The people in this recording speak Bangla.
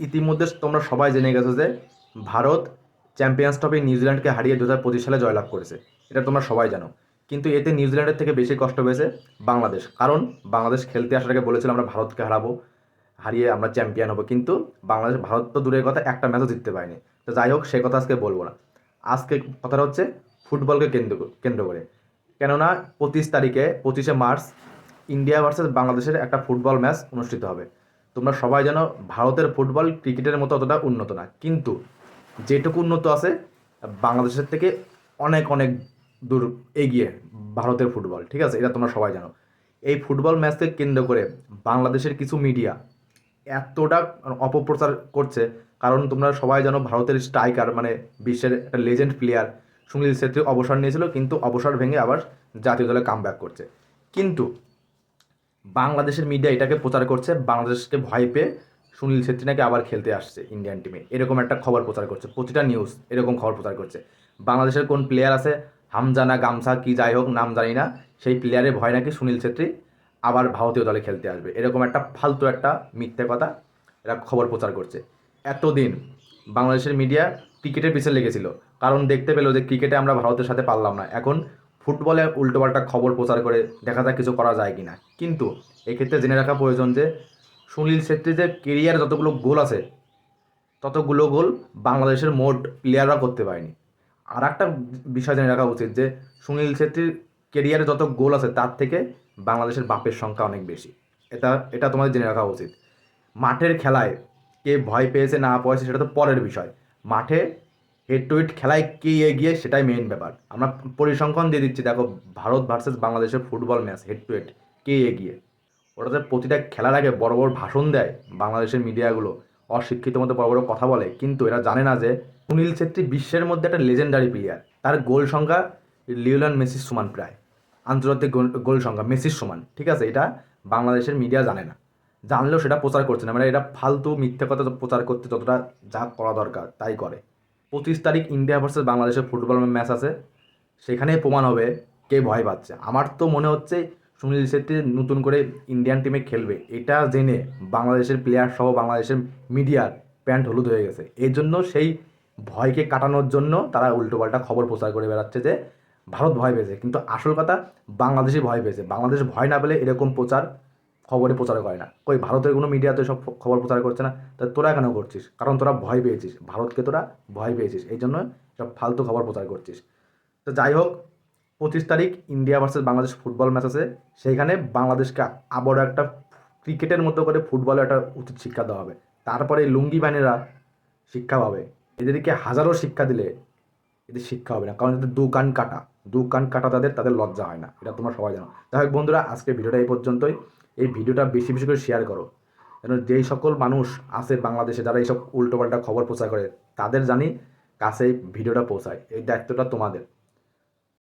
ইতিমধ্যে তোমরা সবাই জেনে গেছো যে ভারত চ্যাম্পিয়ন্স ট্রফি নিউজিল্যান্ডকে হারিয়ে দু হাজার পঁচিশ সালে জয়লাভ করেছে। এটা তোমরা সবাই জানো। কিন্তু এতে নিউজিল্যান্ডের থেকে বেশি কষ্ট পেয়েছে বাংলাদেশ। কারণ বাংলাদেশ খেলতে আসার আগে বলেছিল, আমরা ভারতকে হারাবো, হারিয়ে আমরা চ্যাম্পিয়ন হব। কিন্তু বাংলাদেশ, ভারত তো দূরের কথা, একটা ম্যাচও জিততে পারেনি। তো যাই হোক, সে কথা আজকে বলব না। আজকে কথাটা হচ্ছে ফুটবলকে কেন্দ্র কেন্দ্র করে। কেননা পঁচিশ তারিখে, পঁচিশে মার্চ ইন্ডিয়া ভার্সেস বাংলাদেশের একটা ফুটবল ম্যাচ অনুষ্ঠিত হবে। তোমরা সবাই জানো ভারতের ফুটবল ক্রিকেটের মতো অতটা উন্নত না। কিন্তু যেটুকু উন্নত আছে, বাংলাদেশের থেকে অনেক অনেক দূর এগিয়ে ভারতের ফুটবল, ঠিক আছে? এটা তোমরা সবাই জানো। এই ফুটবল ম্যাচকে কেন্দ্র করে বাংলাদেশের কিছু মিডিয়া এতটা অপপ্রচার করছে, কারণ তোমরা সবাই জানো ভারতের স্ট্রাইকার মানে বিশ্বের একটা লেজেন্ড প্লেয়ার সুনীল ছেত্রী অবসর নিয়েছিল, কিন্তু অবসর ভেঙে আবার জাতীয় দলে কাম করছে। কিন্তু বাংলাদেশের মিডিয়া এটাকে প্রচার করছে, বাংলাদেশকে ভয় পেয়ে সুনীল ছেত্রী নাকি আবার খেলতে আসছে ইন্ডিয়ান টিমে এরকম একটা খবর প্রচার করছে, প্রতিটা নিউজ এরকম খবর প্রচার করছে। বাংলাদেশের কোন প্লেয়ার আছে, হামজানা, গামছা, কি যাই হোক, নাম জানি না, সেই প্লেয়ারের ভয় নাকি সুনীল ছেত্রী আবার ভারতীয় দলে খেলতে আসবে? এরকম একটা ফালতু একটা মিথ্যে কথা এরা খবর প্রচার করছে। এতদিন বাংলাদেশের মিডিয়া ক্রিকেটের পিছনে লেগেছিল, কারণ দেখতে পেল যে ক্রিকেটে আমরা ভারতের সাথে পারলাম না। এখন ফুটবলে উল্টোপাল্টা খবর প্রচার করে দেখা যাক কিছু করা যায় কি না কিন্তু এক্ষেত্রে জেনে রাখা প্রয়োজন যে, সুনীল ছেত্রী যে কেরিয়ার যতগুলো গোল আছে, ততগুলো গোল বাংলাদেশের মোট প্লেয়াররা করতে পারেনি। আর একটা বিষয় জেনে রাখা উচিত যে, সুনীল ছেত্রীর কেরিয়ারে যত গোল আছে, তার থেকে বাংলাদেশের বাপের সংখ্যা অনেক বেশি। এটা এটা তোমাদের জেনে রাখা উচিত। মাঠের খেলায় কে ভয় পেয়েছে না পেয়েছে, সেটা তো পরের বিষয়। মাঠে হেড টু হেড খেলায় কে এগিয়ে সেটাই মেইন ব্যাপার। আমরা পরিসংখ্যান দিয়ে দিচ্ছি, দেখো ভারত ভার্সেস বাংলাদেশের football match head to head কে এগিয়ে? ওটাতে প্রতিটা খেলার আগে বড় বড় ভাষণ দেয় বাংলাদেশের মিডিয়াগুলো অশিক্ষিত মতো বড় বড় কথা বলে, কিন্তু এরা জানে না যে সুনীল ছেত্রী বিশ্বের মধ্যে একটা লেজেন্ডারি প্লেয়ার তার গোল সংখ্যা লিওলান মেসির সমান প্রায়। আন্তর্জাতিক গোল সংখ্যা মেসির সমান। ঠিক আছে, এটা বাংলাদেশের মিডিয়া জানে না। জানলেও সেটা প্রচার করছে না। মানে এটা ফালতু মিথ্যে কথা প্রচার করতে যতটা যা করা দরকার, তাই করে। পঁচিশ তারিখ ইন্ডিয়া ভার্সেস বাংলাদেশের ফুটবল ম্যাচ আছে। সেখানে প্রমাণ হবে কে ভয় পাচ্ছে। আমার তো মনে হচ্ছে সুনীল ছেত্রী নতুন করে ইন্ডিয়ান টিমে খেলবে। এটা জেনে বাংলাদেশের প্লেয়ার সহ বাংলাদেশের মিডিয়ার প্যান্ট হলুদ হয়ে গেছে। এই জন্য সেই ভয়কে কাটানোর জন্য তারা উল্টোপাল্টা খবর প্রচার করে বেড়াচ্ছে যে ভারত ভয় পেয়েছে। কিন্তু আসল কথা, বাংলাদেশই ভয় পেয়েছে। বাংলাদেশ ভয় না পেলে এরকম প্রচার খবরে প্রচার করে না। কই, ভারতের কোনো মিডিয়াতে সব খবর প্রচার করছে না? তা তোরা কেন করছিস? কারণ তোরা ভয় পেয়েছিস। ভারতকে তোরা ভয় পেয়েছিস। এই জন্য সব ফালতু খবর প্রচার করছিস। তো যাই হোক, পঁচিশ তারিখ India versus Bangladesh football match আছে। সেইখানে বাংলাদেশকে আবারও একটা ক্রিকেটের মতো করে ফুটবলে একটা উচিত শিক্ষা দেওয়া হবে। তারপরে লুঙ্গি বাহিনীরা শিক্ষা পাবে। এদেরকে হাজারো শিক্ষা দিলে এদের শিক্ষা হবে না। কারণ এদের দু কান কাটা। দু কান কাটা তাদের তাদের লজ্জা হয় না। এটা তোমরা সবাই জানো। যাই হোক বন্ধুরা আজকে ভিডিওটা এই পর্যন্তই। এই ভিডিওটা বেশি বেশি করে শেয়ার করো। যেন যেই সকল মানুষ আছে বাংলাদেশে যারা এইসব উল্টোপাল্টা খবর প্রচার করে, তাদের জানি কাছে ভিডিওটা পৌঁছায়, এই দায়িত্বটা তোমাদের।